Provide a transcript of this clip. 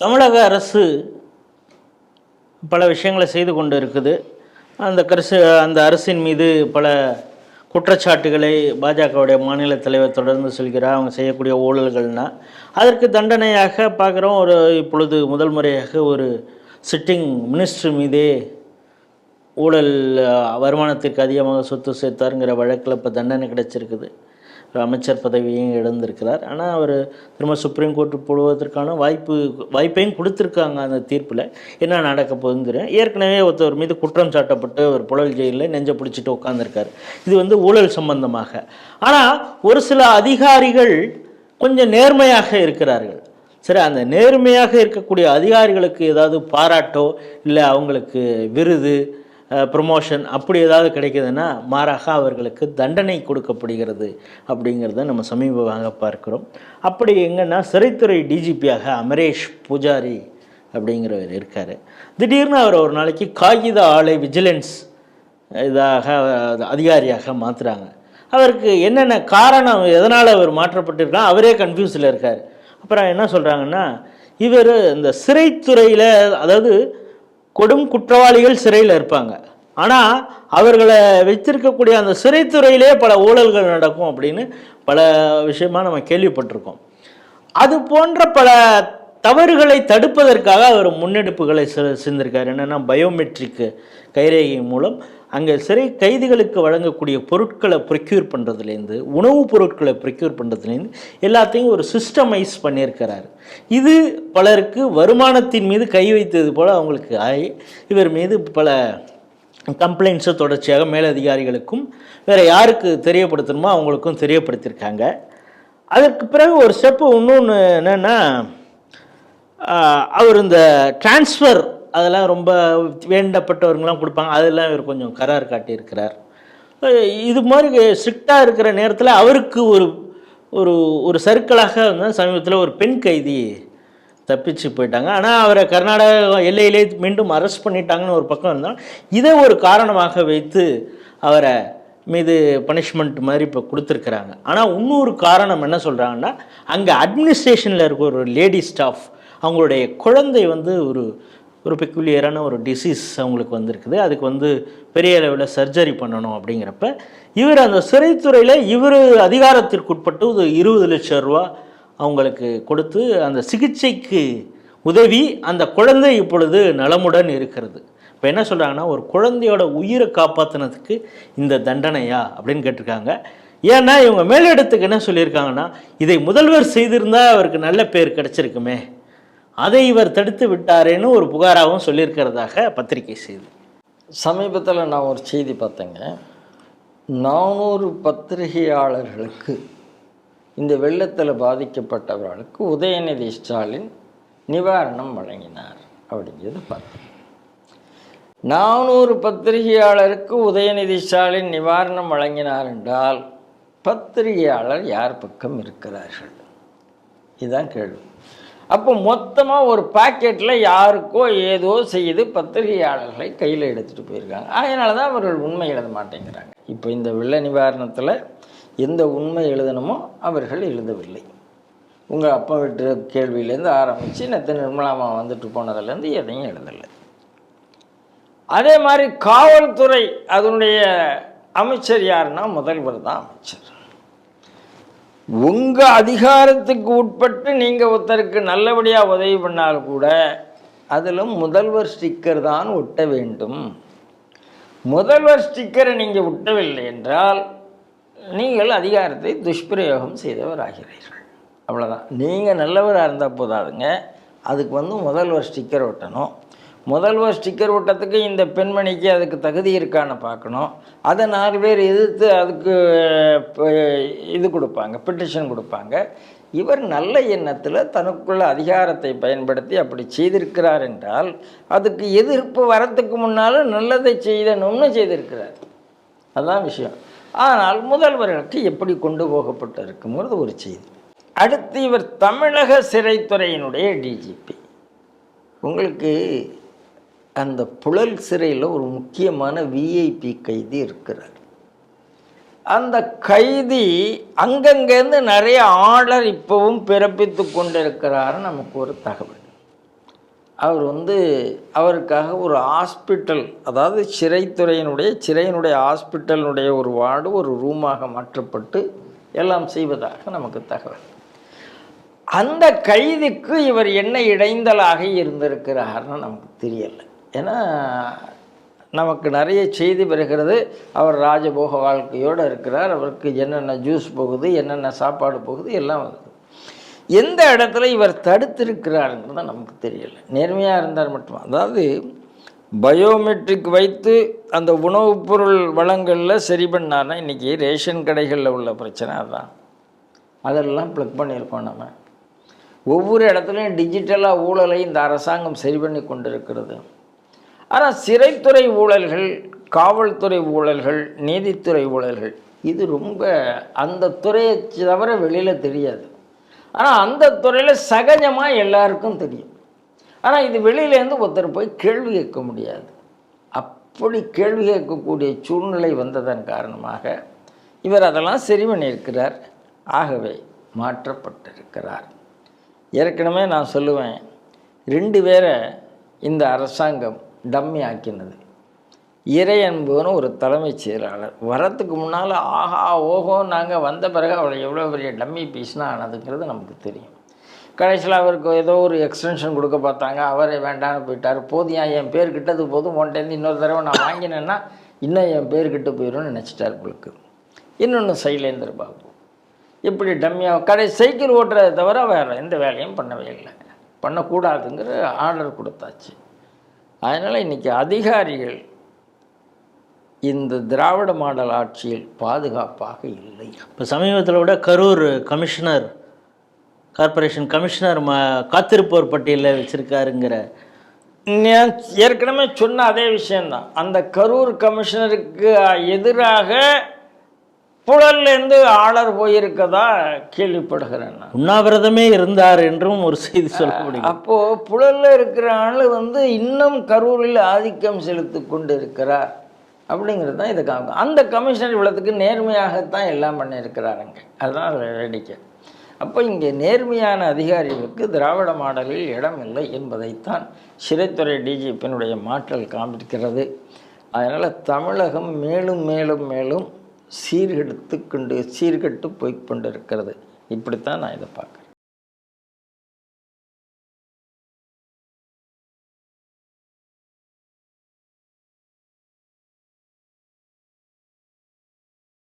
தமிழக அரசு பல விஷயங்களை செய்து கொண்டு இருக்குது அந்த கரசு அந்த அரசின் மீது பல குற்றச்சாட்டுகளை பாஜகவுடைய மாநில தலைவர் தொடர்ந்து சொல்கிறார். அவங்க செய்யக்கூடிய ஊழல்கள்னால் அதற்கு தண்டனையாக பார்க்குறோம். ஒரு இப்பொழுது முதல் முறையாக ஒரு சிட்டிங் மினிஸ்டர் மீதே ஊழல் வருமானத்திற்கு அதிகமாக சொத்து சேர்த்தாருங்கிற வழக்கில் இப்போ தண்டனை கிடைச்சிருக்குது. அமைச்சர் பதவியையும் இழந்திருக்கிறார். ஆனால் அவர் திரும்ப சுப்ரீம் கோர்ட்டு போடுவதற்கான வாய்ப்பு வாய்ப்பையும் கொடுத்துருக்காங்க அந்த தீர்ப்பில். என்ன நடக்க போகுதுன்னு தெரியும் ஏற்கனவே ஒருத்தவர் மீது குற்றம் சாட்டப்பட்டு அவர் புழல் ஜெயிலில் நெஞ்சை பிடிச்சிட்டு உட்காந்துருக்காரு இது வந்து ஊழல் சம்பந்தமாக. ஆனால் ஒரு சில அதிகாரிகள் கொஞ்சம் நேர்மையாக இருக்கிறார்கள். சரி அந்த நேர்மையாக இருக்கக்கூடிய அதிகாரிகளுக்கு ஏதாவது பாராட்டோ இல்லை அவங்களுக்கு விருது ப்ரொமோஷன் அப்படி ஏதாவது கிடைக்குதுன்னா மாறாக அவர்களுக்கு தண்டனை கொடுக்கப்படுகிறது அப்படிங்கிறத நம்ம சமீபமாக பார்க்கிறோம். அப்படி எங்கன்னா சிறைத்துறை டிஜிபியாக அமரேஷ் பூஜாரி அப்படிங்கிறவர் இருக்கார். திடீர்னு அவர் ஒரு நாளைக்கு காகித ஆலை விஜிலன்ஸ் இதாக அதிகாரியாக மாற்றுறாங்க அவருக்கு என்னென்ன காரணம் எதனால் அவர் மாற்றப்பட்டிருக்கா அவரே கன்ஃபியூஸில் இருக்கார். அப்புறம் என்ன சொல்கிறாங்கன்னா இவர் இந்த சிறைத்துறையில் அதாவது கொடும் குற்றவாளிகள் சிறையில் இருப்பாங்க. ஆனால் அவர்களை வைத்திருக்கக்கூடிய அந்த சிறைத்துறையிலே பல ஊழல்கள் நடக்கும் அப்படின்னு பல விஷயமா நம்ம கேள்விப்பட்டிருக்கோம். அது போன்ற பல தவறுகளை தடுப்பதற்காக அவர் முன்னெடுப்புகளை செ- என்னென்னா பயோமெட்ரிக்கு கைரேகை மூலம் அங்கே சிறை கைதிகளுக்கு வழங்கக்கூடிய பொருட்களை ப்ரொக்யூர் பண்ணுறதுலேருந்து உணவுப் பொருட்களை ப்ரொக்யூர் பண்ணுறதுலேருந்து எல்லாத்தையும் ஒரு சிஸ்டமைஸ் பண்ணியிருக்கிறார். இது பலருக்கு வருமானத்தின் மீது கை வைத்தது போல் அவங்களுக்கு ஆகி இவர் மீது பல கம்ப்ளைண்ட்ஸை தொடர்ச்சியாக மேலதிகாரிகளுக்கும் வேறு யாருக்கு தெரியப்படுத்தணுமோ அவங்களுக்கும் தெரியப்படுத்தியிருக்காங்க. அதற்கு பிறகு ஒரு ஸ்டெப்பு இன்னொன்று என்னென்னா அவர் இந்த டிரான்ஸ்ஃபர் அதெல்லாம் ரொம்ப வேண்டப்பட்டவர்கள்லாம் கொடுப்பாங்க. அதெல்லாம் இவர் கொஞ்சம் கரார் காட்டியிருக்கிறார். இது மாதிரி ஸ்ட்ரிக்டாக இருக்கிற நேரத்தில் அவருக்கு ஒரு ஒரு ஒரு சர்க்கிளாக வந்து சமீபத்தில் ஒரு பெண் கைதி தப்பிச்சு போயிட்டாங்க. ஆனால் அவரை கர்நாடக எல்லையிலே மீண்டும் அரெஸ்ட் பண்ணிட்டாங்கன்னு ஒரு பக்கம் இருந்தால் இதை ஒரு காரணமாக வைத்து அவரை மீது பனிஷ்மெண்ட் மாதிரி இப்போ கொடுத்துருக்குறாங்க. ஆனால் இன்னொரு காரணம் என்ன சொல்கிறாங்கன்னா அங்கே அட்மினிஸ்ட்ரேஷனில் இருக்க ஒரு லேடி ஸ்டாஃப் அவங்களுடைய குழந்தை வந்து ஒரு ஒரு பெக்குலியரான ஒரு டிசீஸ் அவங்களுக்கு வந்திருக்குது. அதுக்கு வந்து பெரிய அளவில் சர்ஜரி பண்ணணும் அப்படிங்கிறப்ப இவர் அந்த சிறைத்துறையில் இவர் அதிகாரத்திற்குட்பட்டு ஒரு இருபது லட்சம் ரூபா அவங்களுக்கு கொடுத்து அந்த சிகிச்சைக்கு உதவி அந்த குழந்தை இப்பொழுது நலமுடன் இருக்கிறது. இப்போ என்ன சொல்கிறாங்கன்னா ஒரு குழந்தையோட உயிரை காப்பாற்றினதுக்கு இந்த தண்டனையா அப்படின்னு கேட்டிருக்காங்க. ஏன்னா இவங்க மேலிடத்துக்கு என்ன சொல்லியிருக்காங்கன்னா இதை முதல்வர் செய்திருந்தால் அவருக்கு நல்ல பேர் கிடச்சிருக்குமே. அதை இவர் தடுத்து விட்டாரேன்னு ஒரு புகாராகவும் சொல்லியிருக்கிறதாக பத்திரிகை செய்தி. சமீபத்தில் நான் ஒரு செய்தி பார்த்தேங்க. நானூறு பத்திரிகையாளர்களுக்கு இந்த வெள்ளத்தில் பாதிக்கப்பட்டவர்களுக்கு உதயநிதி ஸ்டாலின் நிவாரணம் வழங்கினார் அப்படிங்கிறது பார்த்தேன். நானூறு பத்திரிகையாளருக்கு உதயநிதி ஸ்டாலின் நிவாரணம் வழங்கினார் என்றால் பத்திரிகையாளர் யார் பக்கம் இருக்கிறார்கள்? இதுதான் கேள்வி. அப்போ மொத்தமாக ஒரு பாக்கெட்டில் யாருக்கோ ஏதோ செய்து பத்திரிகையாளர்களை கையில் எடுத்துகிட்டு போயிருக்காங்க. அதனால தான் அவர்கள் உண்மை எழுத மாட்டேங்கிறாங்க. இப்போ இந்த வெள்ள நிவாரணத்தில் எந்த உண்மை எழுதணுமோ அவர்கள் எழுதவில்லை. உங்கள் அப்பா வீட்டு கேள்வியிலேருந்து ஆரம்பித்து நேற்று நிர்மலாமா வந்துட்டு போனதுலேருந்து எதையும் எழுதலை. அதே மாதிரி காவல்துறை அதனுடைய அமைச்சர் யாருன்னா முதல்வர் தான் அமைச்சர். உங்கள் அதிகாரத்துக்கு உட்பட்டு நீங்கள் ஒருத்தருக்கு நல்லபடியாக உதவி பண்ணால் கூட அதிலும் முதல்வர் ஸ்டிக்கர் தான் ஒட்ட வேண்டும். முதல்வர் ஸ்டிக்கரை நீங்கள் ஒட்டவில்லை என்றால் நீங்கள் அதிகாரத்தை துஷ்பிரயோகம் செய்தவர் ஆகிறீர்கள் அவ்வளோதான் நீங்கள் நல்லவராக இருந்தால் போதாதுங்க. அதுக்கு வந்து முதல்வர் ஸ்டிக்கர் ஒட்டணும். முதல்வர் ஸ்டிக்கர் ஓட்டத்துக்கு இந்த பெண்மணிக்கு அதுக்கு தகுதி இருக்கான்னு பார்க்கணும். அதை நாலு பேர் எதிர்த்து அதுக்கு இது கொடுப்பாங்க பெட்டிஷன் கொடுப்பாங்க. இவர் நல்ல எண்ணத்தில் தனக்குள்ள அதிகாரத்தை பயன்படுத்தி அப்படி செய்திருக்கிறார் என்றால் அதுக்கு எதிர்ப்பு வரத்துக்கு முன்னாலும் நல்லதை செய்தணும்னு செய்திருக்கிறார். அதுதான் விஷயம். ஆனால் முதல்வர்களுக்கு எப்படி கொண்டு போகப்பட்டு இருக்குங்கிறது ஒரு செய்தி. அடுத்து இவர் தமிழக சிறைத்துறையினுடைய டிஜிபி உங்களுக்கு அந்த புழல் சிறையில் ஒரு முக்கியமான விஐபி கைதி இருக்கிறார். அந்த கைதி அங்கங்கேருந்து நிறைய ஆர்டர் இப்போவும் பிறப்பித்து கொண்டிருக்கிறாரு நமக்கு ஒரு தகவல். அவர் வந்து அவருக்காக ஒரு ஹாஸ்பிட்டல் அதாவது சிறைத்துறையினுடைய சிறையினுடைய ஹாஸ்பிட்டலினுடைய ஒரு வார்டு ஒரு ரூமாக மாற்றப்பட்டு எல்லாம் செய்வதாக நமக்கு தகவல். அந்த கைதிக்கு இவர் என்ன இடைந்தலாக இருந்திருக்கிறார்னு நமக்கு தெரியலை. ஏன்னா நமக்கு நிறைய செய்தி பெறுகிறது அவர் ராஜபோக வாழ்க்கையோடு இருக்கிறார். அவருக்கு என்னென்ன ஜூஸ் போகுது என்னென்ன சாப்பாடு போகுது எல்லாம் வருது. எந்த இடத்துல இவர் தடுத்திருக்கிறாருங்கிறது நமக்கு தெரியலை. நேர்மையாக இருந்தார் மட்டும்? அதாவது பயோமெட்ரிக் வைத்து அந்த உணவுப் பொருள் வளங்களில் சரி பண்ணார்னா இன்றைக்கி ரேஷன் கடைகளில் உள்ள பிரச்சனை அதுதான் அதெல்லாம் ப்ளக் பண்ணியிருக்கோம் நம்ம. ஒவ்வொரு இடத்துலையும் டிஜிட்டலாக ஊழலை இந்த அரசாங்கம் சரி பண்ணி கொண்டிருக்கிறது. ஆனால் சிறைத்துறை ஊழல்கள் காவல்துறை ஊழல்கள் நீதித்துறை ஊழல்கள் இது ரொம்ப அந்த துறையை தவிர வெளியில் தெரியாது. ஆனால் அந்த துறையில் சகஜமாக எல்லாருக்கும் தெரியும். ஆனால் இது வெளியிலேருந்து ஒருத்தர் போய் கேள்வி கேட்க முடியாது. அப்படி கேள்வி கேட்கக்கூடிய சூழ்நிலை வந்ததன் காரணமாக இவர் அதெல்லாம் சரி பண்ணியிருக்கிறார். ஆகவே மாற்றப்பட்டிருக்கிறார். ஏற்கனவே நான் சொல்லுவேன் ரெண்டு பேரை இந்த அரசாங்கம் டம்மி ஆக்கினது இறை என்பவனு ஒரு தலைமைச் செயலாளர். வரத்துக்கு முன்னால் ஆஹா ஓஹோ நாங்கள் வந்த பிறகு அவளை எவ்வளோ பெரிய டம்மி பீஸ்னா ஆனதுங்கிறது நமக்கு தெரியும். கடைசியில் அவருக்கு ஏதோ ஒரு எக்ஸ்டென்ஷன் கொடுக்க பார்த்தாங்க. அவரே வேண்டான்னு போயிட்டார். போதும் ஏன் என் பேர் கிட்டது போதும்? உன்ட்டேருந்து இன்னொரு தடவை நான் வாங்கினேன்னா இன்னும் என் பேர் கிட்ட போயிடும்னு நினச்சிட்டார் உங்களுக்கு இன்னொன்று சைலேந்திர பாபு. இப்படி டம்மியாக கடை சைக்கிள் ஓட்டுறதை தவிர வேறு எந்த வேலையும் பண்ணவே இல்லை. பண்ணக்கூடாதுங்கிற ஆர்டர் கொடுத்தாச்சு. அதனால் இன்றைக்கி அதிகாரிகள் இந்த திராவிட மாடல் ஆட்சியில் பாதுகாப்பாக இல்லை. இப்போ சமீபத்தில் கூட கரூர் கமிஷனர் கார்ப்பரேஷன் கமிஷனர் ம காத்திருப்போர் பட்டியலில் வச்சுருக்காருங்கிற. நான் ஏற்கனவே சொன்ன அதே விஷயந்தான் அந்த கரூர் கமிஷனருக்கு எதிராக புழல்லேருந்து ஆளர் போயிருக்கதா கேள்விப்படுகிறேன் நான். உண்ணாவிரதமே இருந்தார் என்றும் ஒரு செய்தி சொல்லப்படுகிறது அப்போது புழலில் இருக்கிற ஆள் வந்து இன்னும் கரூரில் ஆதிக்கம் செலுத்தி கொண்டு இருக்கிறார் அப்படிங்கிறது தான் இதை காமிக்கும் அந்த கமிஷனர் இவ்வளோத்துக்கு நேர்மையாகத்தான் எல்லாம் பண்ணியிருக்கிறாருங்க. அதுதான் வேடிக்கை. அப்போ இங்கே நேர்மையான அதிகாரிகளுக்கு திராவிட மாடலில் இடம் இல்லை என்பதைத்தான் சிறைத்துறை டிஜிபியினுடைய மாற்றல் காண்பிக்கிறது அதனால் தமிழகம் மேலும் மேலும் மேலும் சீர்கெடுத்து கொண்டு சீர்கெட்டு போய் கொண்டிருக்கிறது. இப்படித்தான் நான் இதை பார்க்குறேன்.